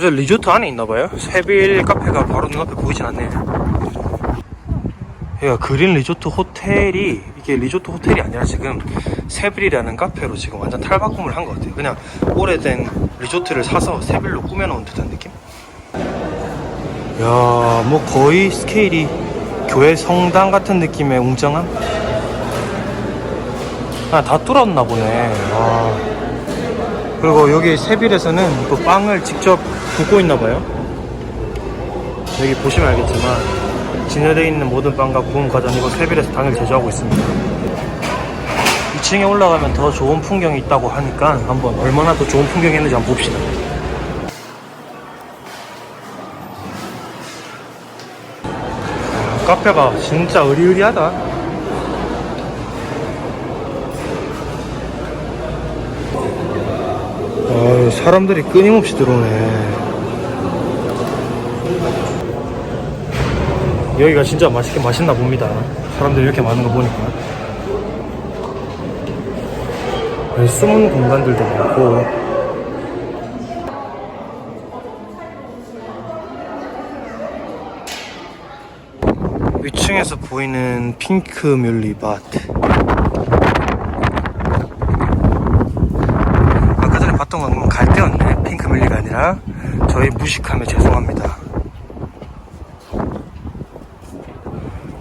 저 리조트 안에 있나봐요. 세빌 카페가 바로 눈앞에 보이진 않네요. 여기가 그린 리조트 호텔이 이게 리조트 호텔이 아니라 지금 세빌이라는 카페로 지금 완전 탈바꿈을 한 것 같아요. 그냥 오래된 리조트를 사서 세빌로 꾸며놓은 듯한 느낌? 야, 뭐 거의 스케일이 교회 성당 같은 느낌의 웅장함? 아, 다 뚫었나 보네. 와. 그리고 여기 세빌에서는 또 빵을 직접 굽고 있나 봐요. 여기 보시면 알겠지만 진열되어 있는 모든 빵과 구운 과자 이거 세빌에서 당일 제조하고 있습니다. 2층에 올라가면 더 좋은 풍경이 있다고 하니까 한번 얼마나 더 좋은 풍경이 있는지 한번 봅시다. 아, 카페가 진짜 의리의리하다. 아, 사람들이 끊임없이 들어오네. 여기가 진짜 맛있게 맛있나 봅니다. 사람들이 이렇게 많은 거 보니까. 숨은 공간들도 많고. 위층에서 보이는 핑크 뮬리 바트. 아까 전에 봤던 건 갈대였네. 핑크 뮬리가 아니라 저희 무식함에 죄송합니다.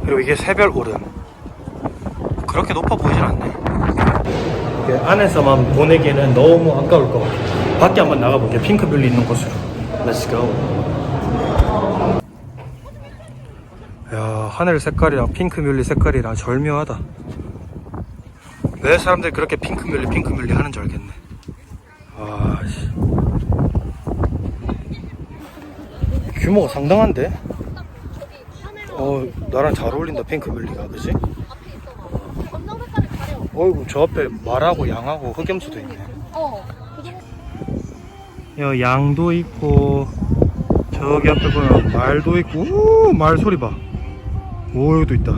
그리고 이게 새별 오름. 그렇게 높아 보이진 않네. 그 안에서만 보내기에는 너무 아까울 것 같아. 밖에 한번 나가볼게. 핑크 뮬리 있는 곳으로. Let's go. 야 하늘 색깔이랑 핑크 뮬리 색깔이랑 절묘하다. 왜 사람들이 그렇게 핑크 뮬리 핑크 뮬리 하는 줄 알겠네. 아, 씨. 규모가 상당한데? 어, 나랑 잘 어울린다, 핑크뮬리가, 그지? 어이구, 저 앞에 말하고 양하고 흑염소도 있네. 여, 양도 있고, 저기 앞에 보면 말도 있고, 우, 말 소리 봐. 오, 여기도 있다.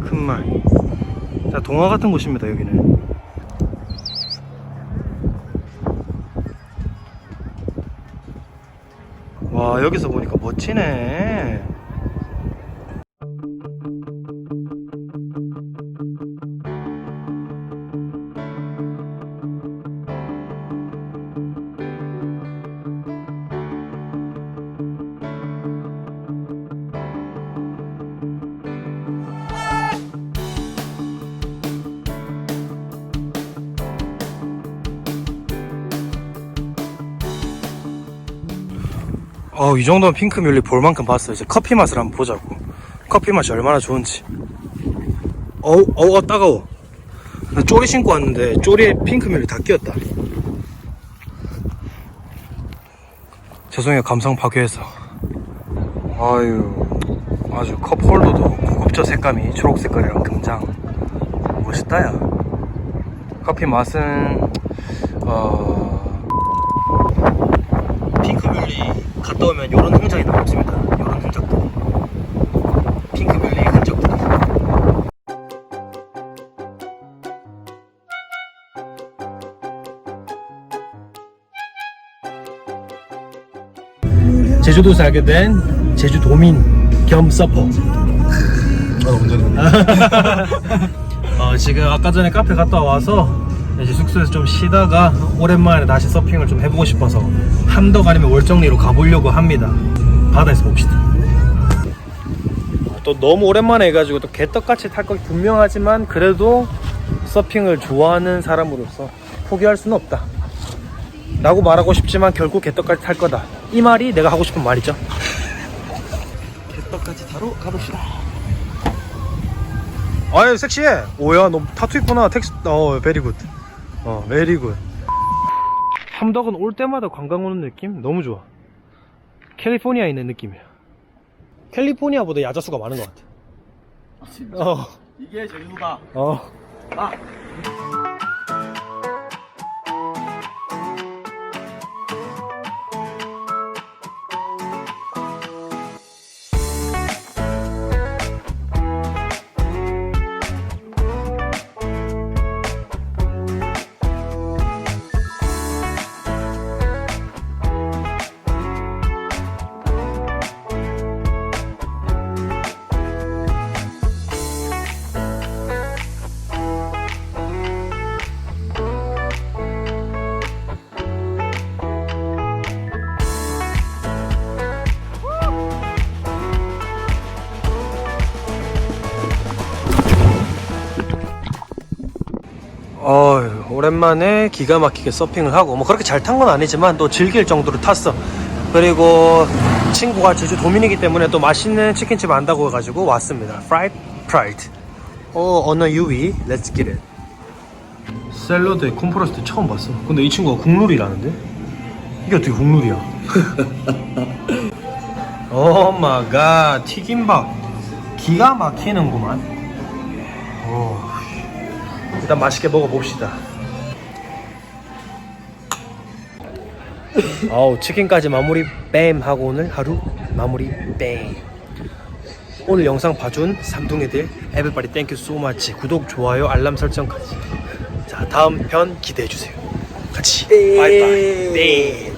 큰 말. 자, 동화 같은 곳입니다, 여기는. 와, 여기서 보니까 멋지네. 어, 이 정도면 핑크뮬리 볼 만큼 봤어요. 이제 커피 맛을 한번 보자고. 커피 맛이 얼마나 좋은지. 어우, 어우, 어, 따가워. 나 쪼리 신고 왔는데, 쪼리에 핑크뮬리 다 끼었다. 죄송해요, 감성 파괴해서. 아유, 아주 컵 홀더도 고급져 색감이 초록 색깔이랑 금장. 멋있다, 야. 커피 맛은, 어, 갔다 오면 이런 흔적이 남습니다. 이런 흔적도. 핑크뮬리 흔적들. 제주도에서 알게 된 제주도민 겸 서퍼. 아, 언제 어, 지금 아까 전에 카페 갔다 와서 이제 숙소에서 좀 쉬다가 오랜만에 다시 서핑을 좀 해보고 싶어서 함덕 아니면 월정리로 가보려고 합니다. 바다에서 봅시다. 또 너무 오랜만에 해가지고 또 개떡같이 탈거 분명하지만 그래도 서핑을 좋아하는 사람으로서 포기할 수는 없다. 라고 말하고 싶지만 결국 개떡같이 탈 거다. 이 말이 내가 하고 싶은 말이죠. 개떡같이 타러 가봅시다. 아유 섹시해 오야 너 타투 있구나 텍스 어 베리 굿 어 베리 굿 참덕은 올 때마다 관광 오는 느낌? 너무 좋아. 캘리포니아에 있는 느낌이야. 캘리포니아보다 야자수가 많은 것 같아. 어, 이게 제주도다. 어. 아. 어, 오랜만에 기가 막히게 서핑을 하고 뭐 그렇게 잘 탄 건 아니지만 또 즐길 정도로 탔어. 그리고 친구가 제주 도민이기 때문에 또 맛있는 치킨집 안다고 해가지고 왔습니다. Fried Pride. 어, 언어 유위. Get it. 샐러드에 콤프로스트 처음 봤어. 근데 이 친구가 국룰이라는데? 이게 어떻게 국룰이야? 오 마갓 튀김밥. 기가 막히는구만. 오. 일단 맛있게 먹어봅시다. 아우 치킨까지 마무리 뺨 하고 오늘 하루 마무리 뺨. 오늘 영상 봐준 삼둥이들 에브리바디 땡큐 소마치 구독 좋아요 알람 설정까지. 자 다음 편 기대해 주세요. 같이 바이바이. 네.